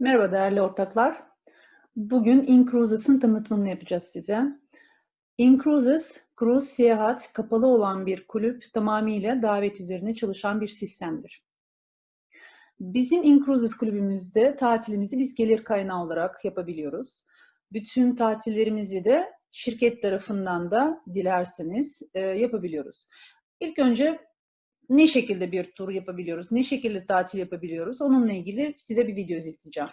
Merhaba değerli ortaklar. Bugün InCruises'ın tanıtımını yapacağız size. InCruises, cruise seyahat kapalı olan bir kulüp tamamıyla davet üzerine çalışan bir sistemdir. Bizim InCruises kulübümüzde tatilimizi biz gelir kaynağı olarak yapabiliyoruz. Bütün tatillerimizi de şirket tarafından da dilerseniz e, yapabiliyoruz. İlk önce ne şekilde bir tur yapabiliyoruz, ne şekilde tatil yapabiliyoruz onunla ilgili size bir video izleteceğim.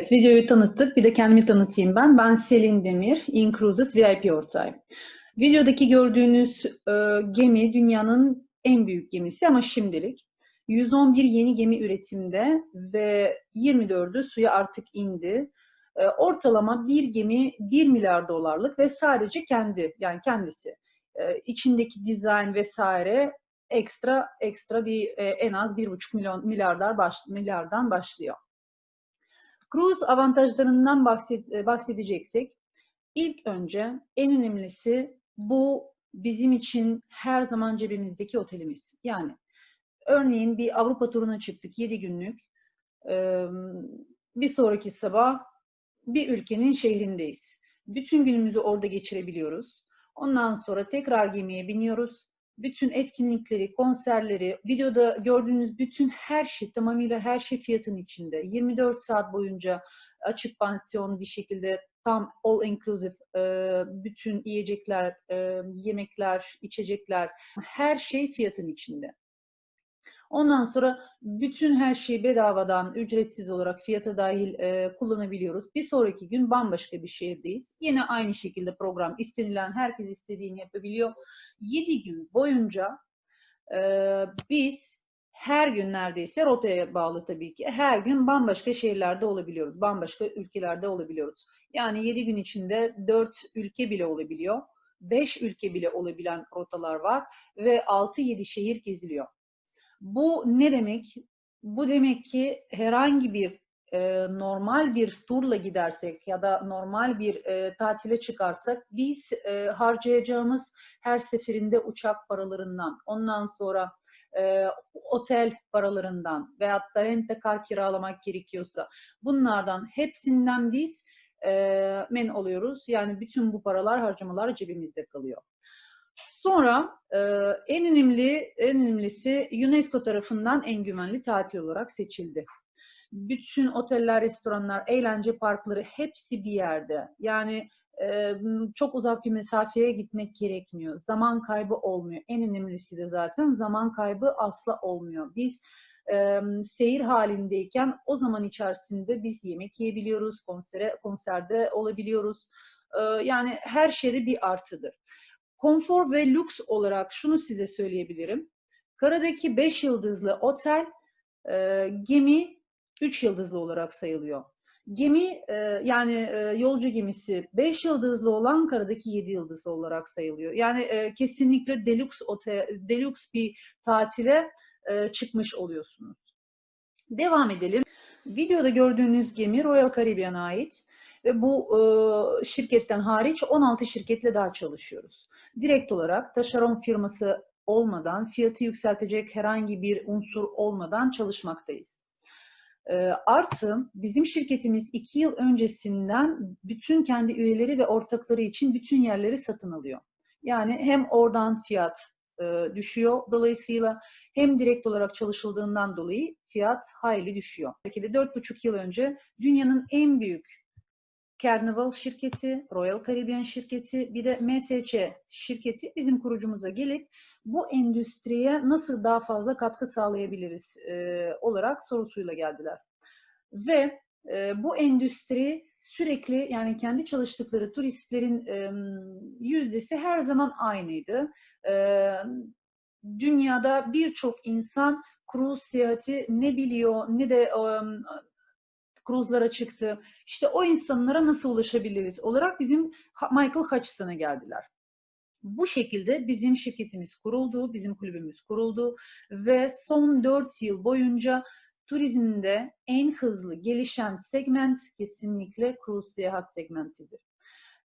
Evet, videoyu tanıttık. Bir de kendimi tanıtayım ben. Ben Selin Demir, InCruises VIP ortağı. Videodaki gördüğünüz e, gemi dünyanın en büyük gemisi ama şimdilik. 111 yeni gemi üretimde ve 24'ü suya artık indi. E, ortalama bir gemi 1 milyar dolarlık ve sadece kendi yani kendisi. E, içindeki dizayn vesaire ekstra ekstra bir e, en az 1,5 milyon milyardan baş, milyardan başlıyor. Cruise avantajlarından bahset, e, bahsedeceksek, ilk önce en önemlisi bu bizim için her zaman cebimizdeki otelimiz. Yani örneğin bir Avrupa turuna çıktık 7 günlük. Bir sonraki sabah bir ülkenin şehrindeyiz. Bütün günümüzü orada geçirebiliyoruz. Ondan sonra tekrar gemiye biniyoruz bütün etkinlikleri, konserleri, videoda gördüğünüz bütün her şey, tamamıyla her şey fiyatın içinde. 24 saat boyunca açık pansiyon bir şekilde tam all inclusive, bütün yiyecekler, yemekler, içecekler, her şey fiyatın içinde. Ondan sonra bütün her şeyi bedavadan, ücretsiz olarak fiyata dahil e, kullanabiliyoruz. Bir sonraki gün bambaşka bir şehirdeyiz. Yine aynı şekilde program istenilen herkes istediğini yapabiliyor. 7 gün boyunca e, biz her gün neredeyse rotaya bağlı tabii ki her gün bambaşka şehirlerde olabiliyoruz. Bambaşka ülkelerde olabiliyoruz. Yani 7 gün içinde 4 ülke bile olabiliyor. 5 ülke bile olabilen rotalar var ve 6-7 şehir geziliyor. Bu ne demek? Bu demek ki herhangi bir e, normal bir turla gidersek ya da normal bir e, tatile çıkarsak biz e, harcayacağımız her seferinde uçak paralarından, ondan sonra e, otel paralarından veyahut da rentekar kiralamak gerekiyorsa bunlardan hepsinden biz e, men oluyoruz. Yani bütün bu paralar harcamalar cebimizde kalıyor. Sonra e, en önemli en önemlisi UNESCO tarafından en güvenli tatil olarak seçildi. Bütün oteller, restoranlar, eğlence parkları hepsi bir yerde. Yani e, çok uzak bir mesafeye gitmek gerekmiyor. Zaman kaybı olmuyor. En önemlisi de zaten zaman kaybı asla olmuyor. Biz e, seyir halindeyken o zaman içerisinde biz yemek yiyebiliyoruz, konsere konserde olabiliyoruz. E, yani her şeyde bir artıdır. Konfor ve lüks olarak şunu size söyleyebilirim. Karadaki 5 yıldızlı otel e, gemi 3 yıldızlı olarak sayılıyor. Gemi e, yani e, yolcu gemisi 5 yıldızlı olan karadaki 7 yıldızlı olarak sayılıyor. Yani e, kesinlikle deluxe otel, deluxe bir tatile e, çıkmış oluyorsunuz. Devam edelim. Videoda gördüğünüz gemi Royal Caribbean'a ait ve bu e, şirketten hariç 16 şirketle daha çalışıyoruz. Direkt olarak taşeron firması olmadan, fiyatı yükseltecek herhangi bir unsur olmadan çalışmaktayız. E, artı bizim şirketimiz iki yıl öncesinden bütün kendi üyeleri ve ortakları için bütün yerleri satın alıyor. Yani hem oradan fiyat e, düşüyor dolayısıyla hem direkt olarak çalışıldığından dolayı fiyat hayli düşüyor. Belki de 4,5 yıl önce dünyanın en büyük Carnival şirketi, Royal Caribbean şirketi, bir de MSC şirketi bizim kurucumuza gelip bu endüstriye nasıl daha fazla katkı sağlayabiliriz e, olarak sorusuyla geldiler. Ve e, bu endüstri sürekli yani kendi çalıştıkları turistlerin e, yüzdesi her zaman aynıydı. E, dünyada birçok insan cruise seyahati ne biliyor ne de e, kruzlara çıktı. İşte o insanlara nasıl ulaşabiliriz olarak bizim Michael Hutchison'a geldiler. Bu şekilde bizim şirketimiz kuruldu, bizim kulübümüz kuruldu ve son 4 yıl boyunca turizmde en hızlı gelişen segment kesinlikle cruise seyahat segmentidir.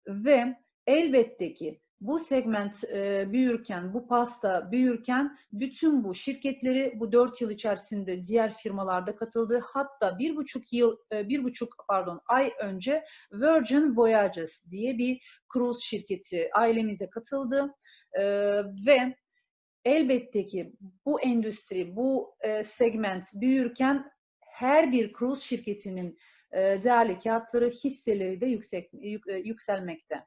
Ve elbette ki bu segment e, büyürken, bu pasta büyürken bütün bu şirketleri bu dört yıl içerisinde diğer firmalarda katıldı. Hatta bir buçuk yıl, e, bir buçuk pardon ay önce Virgin Voyages diye bir cruise şirketi ailemize katıldı e, ve elbette ki bu endüstri, bu e, segment büyürken her bir cruise şirketinin e, değerli kağıtları, hisseleri de yüksek, yük, e, yükselmekte.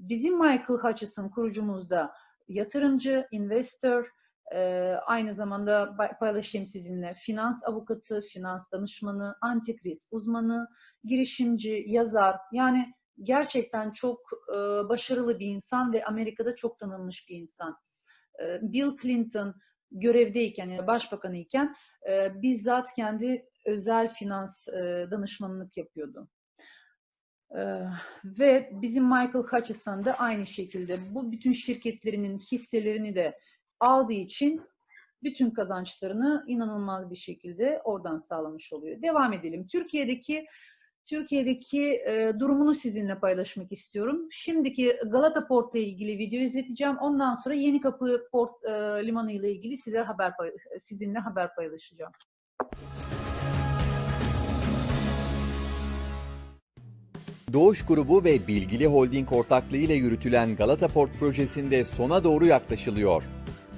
Bizim Michael Hutchison kurucumuzda yatırımcı, investor, e, aynı zamanda paylaşayım sizinle finans avukatı, finans danışmanı, antikriz uzmanı, girişimci, yazar yani gerçekten çok e, başarılı bir insan ve Amerika'da çok tanınmış bir insan. E, Bill Clinton görevdeyken yani başbakan iken e, bizzat kendi özel finans e, danışmanlık yapıyordu. Ve bizim Michael Hutchison da aynı şekilde bu bütün şirketlerinin hisselerini de aldığı için bütün kazançlarını inanılmaz bir şekilde oradan sağlamış oluyor. Devam edelim. Türkiye'deki Türkiye'deki e, durumunu sizinle paylaşmak istiyorum. Şimdiki Galata Port'la ilgili video izleteceğim. Ondan sonra Yeni Kapı Port e, Limanı ile ilgili size haber sizinle haber paylaşacağım. Doğuş Grubu ve Bilgili Holding ortaklığı ile yürütülen Galata Port projesinde sona doğru yaklaşılıyor.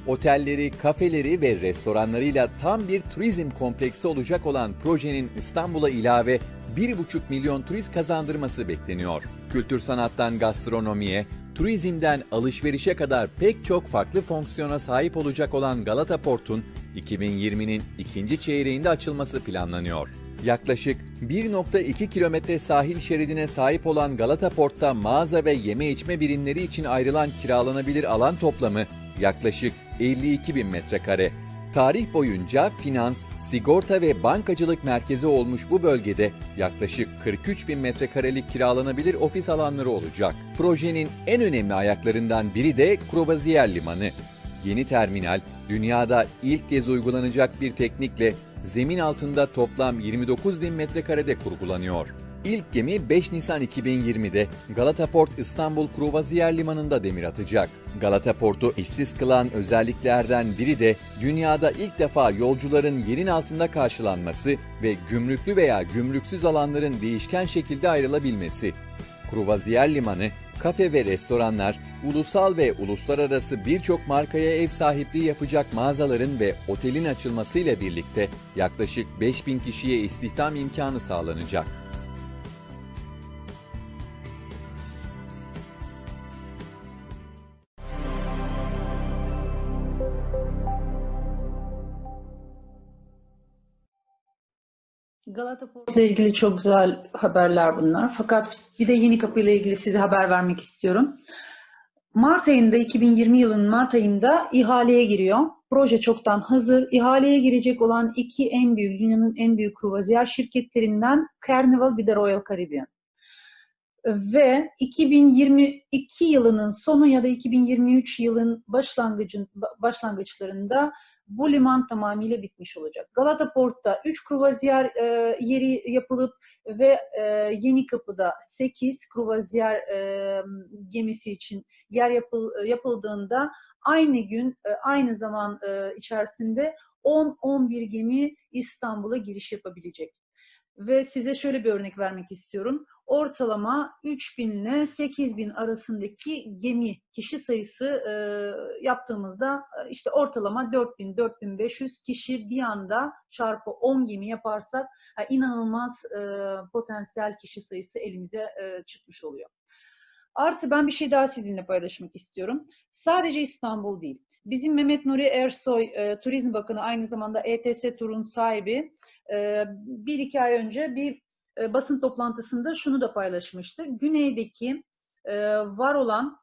Otelleri, kafeleri ve restoranlarıyla tam bir turizm kompleksi olacak olan projenin İstanbul'a ilave 1,5 milyon turist kazandırması bekleniyor. Kültür sanattan gastronomiye, turizmden alışverişe kadar pek çok farklı fonksiyona sahip olacak olan Galata Port'un 2020'nin ikinci çeyreğinde açılması planlanıyor. Yaklaşık 1.2 kilometre sahil şeridine sahip olan Galata Port'ta mağaza ve yeme içme birimleri için ayrılan kiralanabilir alan toplamı yaklaşık 52 bin metrekare. Tarih boyunca finans, sigorta ve bankacılık merkezi olmuş bu bölgede yaklaşık 43 bin metrekarelik kiralanabilir ofis alanları olacak. Projenin en önemli ayaklarından biri de Kruvaziyer Limanı. Yeni terminal, dünyada ilk kez uygulanacak bir teknikle zemin altında toplam 29 bin metrekarede kurgulanıyor. İlk gemi 5 Nisan 2020'de Galata Port İstanbul Kruvaziyer Limanı'nda demir atacak. Galata Port'u eşsiz kılan özelliklerden biri de dünyada ilk defa yolcuların yerin altında karşılanması ve gümrüklü veya gümrüksüz alanların değişken şekilde ayrılabilmesi. Kruvaziyer Limanı, kafe ve restoranlar, ulusal ve uluslararası birçok markaya ev sahipliği yapacak mağazaların ve otelin açılmasıyla birlikte yaklaşık 5000 kişiye istihdam imkanı sağlanacak. Galata Port ile ilgili çok güzel haberler bunlar. Fakat bir de Yeni Kapı ile ilgili size haber vermek istiyorum. Mart ayında 2020 yılının Mart ayında ihaleye giriyor. Proje çoktan hazır. İhaleye girecek olan iki en büyük, dünyanın en büyük kruvaziyer şirketlerinden Carnival bir de Royal Caribbean. Ve 2022 yılının sonu ya da 2023 yılın başlangıcın başlangıçlarında bu liman tamamıyla bitmiş olacak. Galata Port'ta 3 kruvaziyer e, yeri yapılıp ve e, Yeni Kapı'da 8 kruvaziyer e, gemisi için yer yapıl, yapıldığında aynı gün, e, aynı zaman e, içerisinde 10-11 gemi İstanbul'a giriş yapabilecek. Ve size şöyle bir örnek vermek istiyorum. Ortalama 3000 ile 8000 arasındaki gemi kişi sayısı e, yaptığımızda e, işte ortalama 4000-4500 kişi bir anda çarpı 10 gemi yaparsak e, inanılmaz e, potansiyel kişi sayısı elimize e, çıkmış oluyor. Artı ben bir şey daha sizinle paylaşmak istiyorum. Sadece İstanbul değil. Bizim Mehmet Nuri Ersoy, e, Turizm Bakanı aynı zamanda ETS Tur'un sahibi, e, bir iki ay önce bir e, basın toplantısında şunu da paylaşmıştı. Güneydeki e, var olan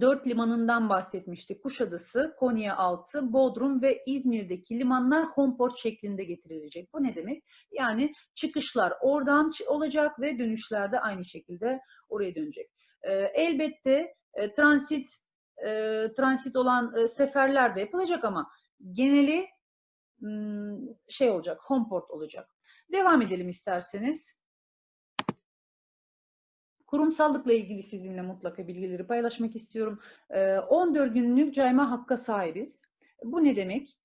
dört limanından bahsetmişti. Kuşadası, Konyaaltı, Bodrum ve İzmir'deki limanlar komport şeklinde getirilecek. Bu ne demek? Yani çıkışlar oradan olacak ve dönüşler de aynı şekilde oraya dönecek. E, elbette e, transit e, transit olan e, seferler de yapılacak ama geneli şey olacak, homeport olacak. Devam edelim isterseniz. Kurumsallıkla ilgili sizinle mutlaka bilgileri paylaşmak istiyorum. E, 14 günlük cayma hakka sahibiz. Bu ne demek?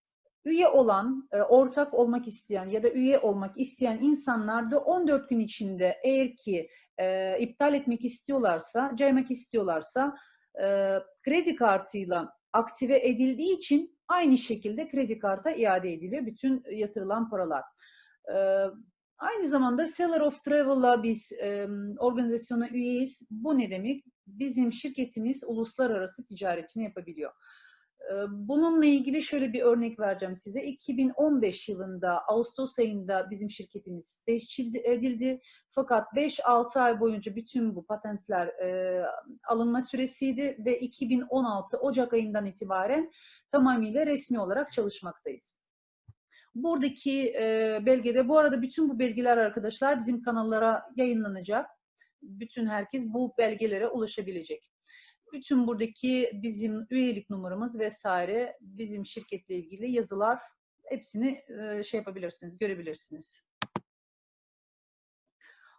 Üye olan, e, ortak olmak isteyen ya da üye olmak isteyen insanlar da 14 gün içinde eğer ki e, iptal etmek istiyorlarsa, caymak istiyorlarsa e, kredi kartıyla aktive edildiği için aynı şekilde kredi karta iade ediliyor bütün yatırılan paralar. E, aynı zamanda Seller of Travel'la biz e, organizasyona üyeyiz. Bu ne demek? Bizim şirketimiz uluslararası ticaretini yapabiliyor. Bununla ilgili şöyle bir örnek vereceğim size. 2015 yılında Ağustos ayında bizim şirketimiz tescil edildi. Fakat 5-6 ay boyunca bütün bu patentler e, alınma süresiydi ve 2016 Ocak ayından itibaren tamamıyla resmi olarak çalışmaktayız. Buradaki e, belgede, bu arada bütün bu belgeler arkadaşlar bizim kanallara yayınlanacak. Bütün herkes bu belgelere ulaşabilecek bütün buradaki bizim üyelik numaramız vesaire, bizim şirketle ilgili yazılar hepsini şey yapabilirsiniz, görebilirsiniz.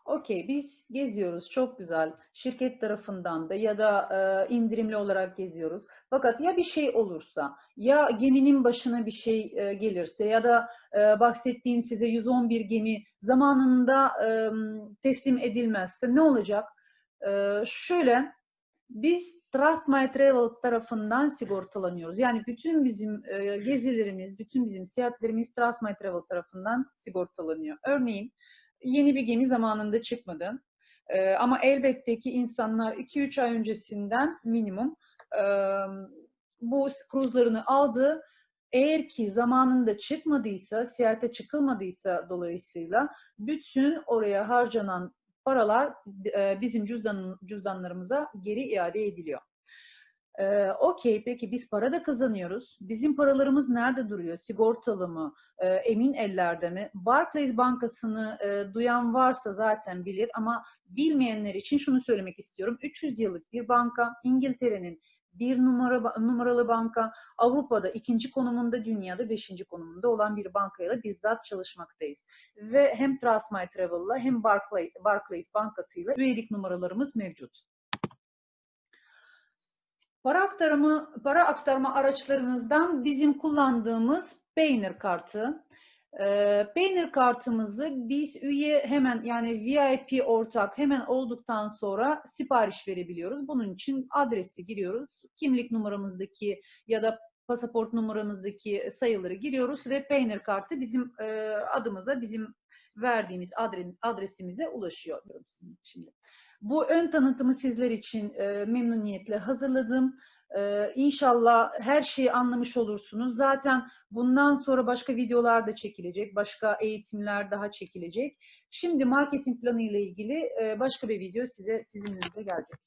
Okey, biz geziyoruz. Çok güzel. Şirket tarafından da ya da e, indirimli olarak geziyoruz. Fakat ya bir şey olursa, ya geminin başına bir şey e, gelirse ya da e, bahsettiğim size 111 gemi zamanında e, teslim edilmezse ne olacak? E, şöyle, biz Trust My Travel tarafından sigortalanıyoruz. Yani bütün bizim e, gezilerimiz, bütün bizim seyahatlerimiz Trust My Travel tarafından sigortalanıyor. Örneğin yeni bir gemi zamanında çıkmadı. E, ama elbette ki insanlar 2-3 ay öncesinden minimum e, bu kruzlarını aldı. Eğer ki zamanında çıkmadıysa, seyahate çıkılmadıysa dolayısıyla bütün oraya harcanan paralar e, bizim cüzdan, cüzdanlarımıza geri iade ediliyor. Ee, Okey, peki biz para da kazanıyoruz. Bizim paralarımız nerede duruyor? Sigortalı mı? E, emin ellerde mi? Barclays Bankası'nı e, duyan varsa zaten bilir ama bilmeyenler için şunu söylemek istiyorum. 300 yıllık bir banka, İngiltere'nin bir numara numaralı banka, Avrupa'da ikinci konumunda, dünyada beşinci konumunda olan bir bankayla bizzat çalışmaktayız. Ve hem Trust My Travel'la hem Barclays, Barclays Bankası'yla üyelik numaralarımız mevcut. Para aktarımı, para aktarma araçlarınızdan bizim kullandığımız Payoneer kartı. E, Payoneer kartımızı biz üye hemen yani VIP ortak hemen olduktan sonra sipariş verebiliyoruz. Bunun için adresi giriyoruz. Kimlik numaramızdaki ya da pasaport numaramızdaki sayıları giriyoruz ve Payoneer kartı bizim e, adımıza, bizim verdiğimiz adresimize ulaşıyor. Şimdi. Bu ön tanıtımı sizler için e, memnuniyetle hazırladım. Ee, inşallah her şeyi anlamış olursunuz. Zaten bundan sonra başka videolar da çekilecek, başka eğitimler daha çekilecek. Şimdi marketing planı ile ilgili e, başka bir video size sizin önünüze gelecek.